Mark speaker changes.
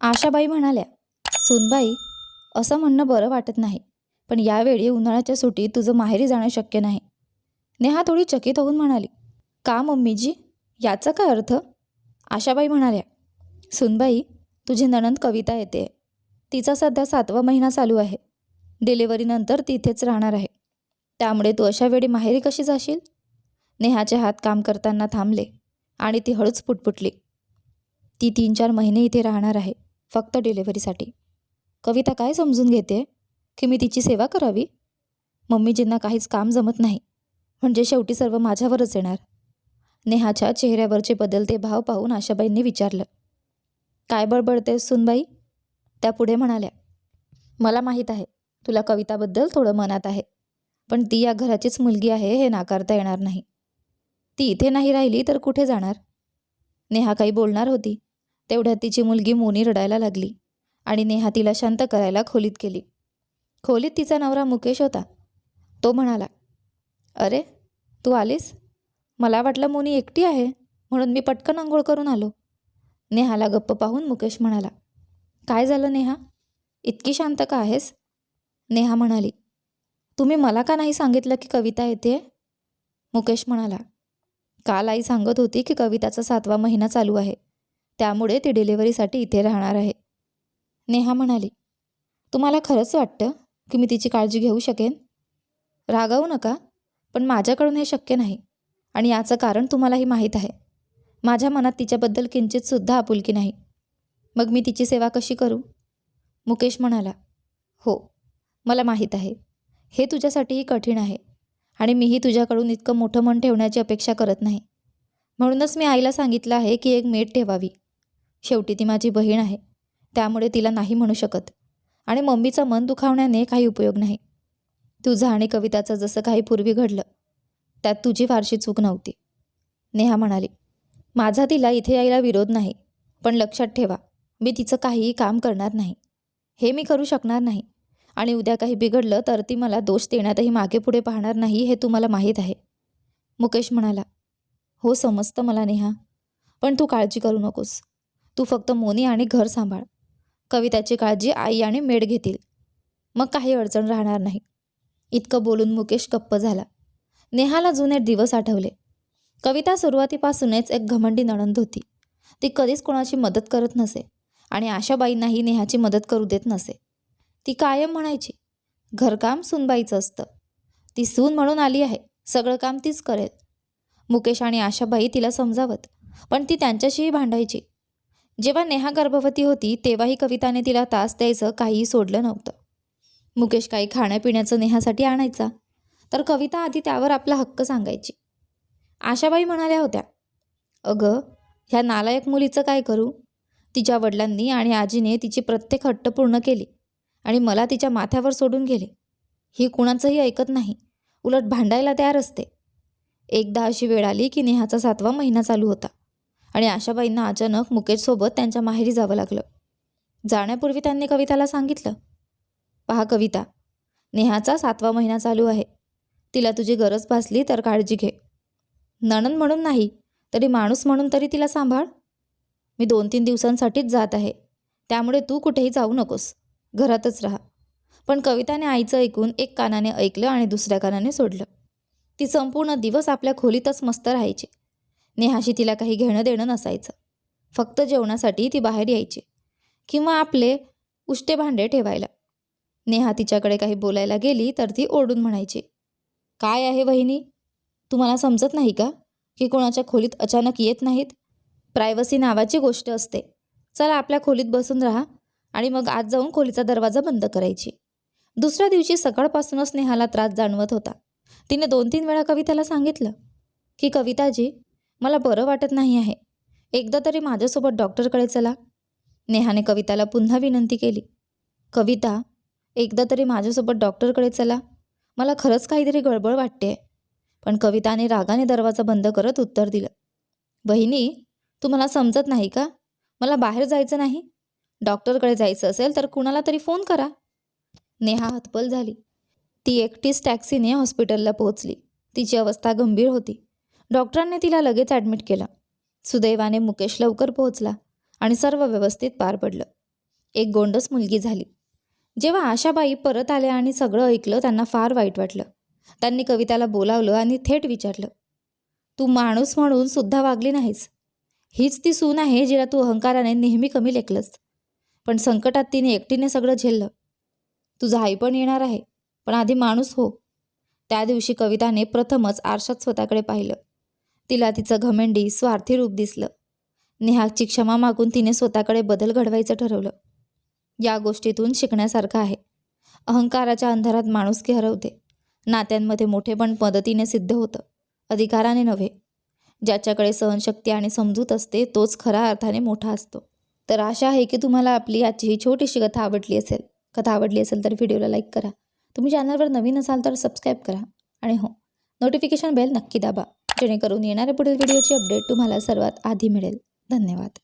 Speaker 1: आशाबाई म्हणाल्या सुनबाई असं म्हणणं बरं वाटत नाही पण यावेळी उन्हाळ्याच्या सुट्टीत तुझं माहेरी जाणं शक्य नाही. नेहा थोडी चकित होऊन म्हणाली का मम्मीजी? याचा काय अर्थ? आशाबाई म्हणाल्या सुनबाई तुझी नणंद कविता येते. तिचा सध्या सातवा महिना चालू आहे. डिलिव्हरीनंतर तिथेच राहणार आहे. त्यामुळे तू अशा वेळी माहेरी कशी जाशील? नेहाचे हात काम करताना थांबले आणि ती हळूच पुटपुटली. ती तीन चार महिने इथे राहणार आहे. फक्त डिलिव्हरीसाठी. कविता काय समजून घेते? की मी तिची सेवा करावी? मम्मीजींना काहीच काम जमत नाही म्हणजे शेवटी सर्व माझ्यावरच येणार. नेहाच्या चेहऱ्यावरचे बदलते भाव पाहून आशाबाईंनी विचारलं. काय बळबळते सुनबाई? त्या पुढे म्हणाल्या. मला माहीत आहे तुला कविताबद्दल थोडं मनात आहे पण ती या घराचीच मुलगी आहे हे नाकारता येणार नाही. ती इथे नाही राहिली तर कुठे जाणार? नेहा काही बोलणार होती. तेवढ्यात तिची मुलगी मोनी रडायला लागली आणि नेहा तिला शांत करायला खोलीत गेली. खोलीत तिचा नवरा मुकेश होता. तो म्हणाला अरे तू आलीस? मला वाटलं मोनी एकटी आहे म्हणून मी पटकन आंघोळ करून आलो. नेहाला गप्प पाहून मुकेश म्हणाला काय झालं नेहा? इतकी शांत का आहेस? नेहा म्हणाली तुम्ही मला का नाही सांगितलं की कविता येते? मुकेश म्हणाला काल आई सांगत होती की कविताचा सातवा महिना चालू आहे. त्यामुळे ती डिलिव्हरीसाठी इथे राहणार आहे. नेहा म्हणाली तुम्हाला खरंच वाटतं की मी तिची काळजी घेऊ शकेन? रागावू नका पण माझ्याकडून हे शक्य नाही आणि याचं कारण तुम्हालाही माहीत आहे. माझ्या मनात तिच्याबद्दल किंचितसुद्धा आपुलकी नाही. मग मी तिची सेवा कशी करू? मुकेश म्हणाला हो मला माहीत आहे. हे तुझ्यासाठीही कठीण आहे आणि मीही तुझ्याकडून इतकं मोठं मन ठेवण्याची अपेक्षा करत नाही. म्हणूनच मी आईला सांगितलं आहे की एक मेट ठेवावी. शेवटी ती माझी बहीण आहे. त्यामुळे तिला नाही म्हणू शकत. आणि मम्मीचं मन दुखावण्याने काही उपयोग नाही. तुझं आणि कविताचं जसं काही पूर्वी घडलं त्यात तुझी फारशी चूक नव्हती. नेहा म्हणाली माझा तिला इथे यायला विरोध नाही पण लक्षात ठेवा मी तिचं काहीही काम करणार नाही. हे मी करू शकणार नाही. आणि उद्या काही बिघडलं तर ती मला दोष देण्यातही मागे पुढे पाहणार नाही हे तुम्हाला माहीत आहे. मुकेश म्हणाला हो समजतं मला नेहा पण तू काळजी करू नकोस. तू फक्त मोनी आणि घर सांभाळ. कविताची काळजी आई आणि मेड घेतील. मग काही अडचण राहणार नाही. इतकं बोलून मुकेश गप्प झाला. नेहाला जुने दिवस आठवले. कविता सुरुवातीपासूनच एक घमंडी नणंद होती. ती कधीच कोणाची मदत करत नसे आणि आशाबाईंनाही नेहाची मदत करू देत नसे. ती कायम म्हणायची घरकाम सूनबाईचं असतं. ती सून म्हणून आली आहे. सगळं काम तीच करेल. मुकेश आणि आशाबाई तिला समजावत पण ती त्यांच्याशीही भांडायची. जेव्हा नेहा गर्भवती होती तेव्हाही कविताने तिला तास द्यायचं काहीही सोडलं नव्हतं. मुकेश काही खाण्यापिण्याचं नेहासाठी आणायचा तर कविता आधी त्यावर आपला हक्क सांगायची. आशाबाई म्हणाल्या होत्या अगं ह्या नालायक मुलीचं काय करू? तिच्या वडिलांनी आणि आजीने तिची प्रत्येक हट्ट पूर्ण केली आणि मला तिच्या माथ्यावर सोडून गेले. ही कुणाचंही ऐकत नाही. उलट भांडायला तयार असते. एकदा अशी वेळ आली की नेहाचा सातवा महिना चालू होता. आणि आशाबाईंना अचानक मुकेशसोबत त्यांच्या माहेरी जावं लागलं. जाण्यापूर्वी त्यांनी कविताला सांगितलं पहा कविता नेहाचा सातवा महिना चालू आहे. तिला तुझी गरज भासली तर काळजी घे. नणन म्हणून नाही तरी माणूस म्हणून तरी तिला सांभाळ. मी दोन तीन दिवसांसाठीच जात आहे त्यामुळे तू कुठेही जाऊ नकोस. घरातच राहा. पण कविताने आईचं ऐकून एक कानाने ऐकलं आणि दुसऱ्या कानाने सोडलं. ती संपूर्ण दिवस आपल्या खोलीतच मस्त राहायची. नेहाशी तिला काही घेणं देणं नसायचं. फक्त जेवणासाठी ती बाहेर यायची किंवा आपले उष्टे भांडे ठेवायला. नेहा तिच्याकडे काही बोलायला गेली तर ती ओरडून म्हणायची काय आहे वहिनी? तुम्हाला समजत नाही का की कोणाच्या खोलीत अचानक येत नाहीत? प्रायव्हसी नावाची गोष्ट असते. चला आपल्या खोलीत बसून राहा आणि मग आज जाऊन खोलीचा दरवाजा बंद करायची. दुसऱ्या दिवशी सकाळपासूनच नेहाला त्रास जाणवत होता. तिने दोन तीन वेळा कविताला सांगितलं की कविताजी मला बरं वाटत नाही आहे. एकदा तरी माझ्यासोबत डॉक्टरकडे चला. नेहाने कविताला पुन्हा विनंती केली. कविता एकदा तरी माझ्यासोबत डॉक्टरकडे चला. मला खरंच काहीतरी गडबड वाटते पण कविताने रागाने दरवाजा बंद करत उत्तर दिलं. बहिणी मला समजत नाही का? मला बाहेर जायचं नाही. डॉक्टरकडे जायचं असेल तर कुणाला तरी फोन करा. नेहा हतबल झाली. ती एकटीच टॅक्सीने हॉस्पिटलला पोहोचली. तिची अवस्था गंभीर होती. डॉक्टरांनी तिला लगेच ॲडमिट केलं. सुदैवाने मुकेश लवकर पोहोचला आणि सर्व व्यवस्थित पार पडलं. एक गोंडस मुलगी झाली. जेव्हा आशाबाई परत आल्या आणि सगळं ऐकलं त्यांना फार वाईट वाटलं. त्यांनी कविताला बोलावलं आणि थेट विचारलं तू माणूस म्हणून सुद्धा वागली नाहीस. हीच ती सून आहे जिला तू अहंकाराने नेहमी कमी लेखलंस. पण संकटात तिने एकटीने सगळं झेललं. तुझा आई पण येणार आहे पण आधी माणूस हो. त्या दिवशी कविताने प्रथमच आरशात स्वतःकडे पाहिलं. तिला तिचं घमेंडी स्वार्थी रूप दिसलं. नेहाची क्षमा मागून तिने स्वतःकडे बदल घडवायचं ठरवलं. या गोष्टीतून शिकण्यासारखं आहे. अहंकाराच्या अंधारात माणुसकी हरवते नात्यांमध्ये मोठेपण मदतीने सिद्ध होतं. अधिकाराने नव्हे. ज्याच्याकडे सहनशक्ती आणि समजूत असते तोच खऱ्या अर्थाने मोठा असतो. तर आशा आहे की तुम्हाला आपली आजची ही छोटीशी कथा आवडली असेल. कथा आवडली असेल तर व्हिडिओला लाईक करा. तुम्ही चॅनलवर नवीन असाल तर सबस्क्राईब करा. आणि हो नोटिफिकेशन बेल नक्की दाबा. जेणेकरून येणाऱ्या पुढील व्हिडिओची अपडेट तुम्हाला सर्वात आधी मिळेल. धन्यवाद.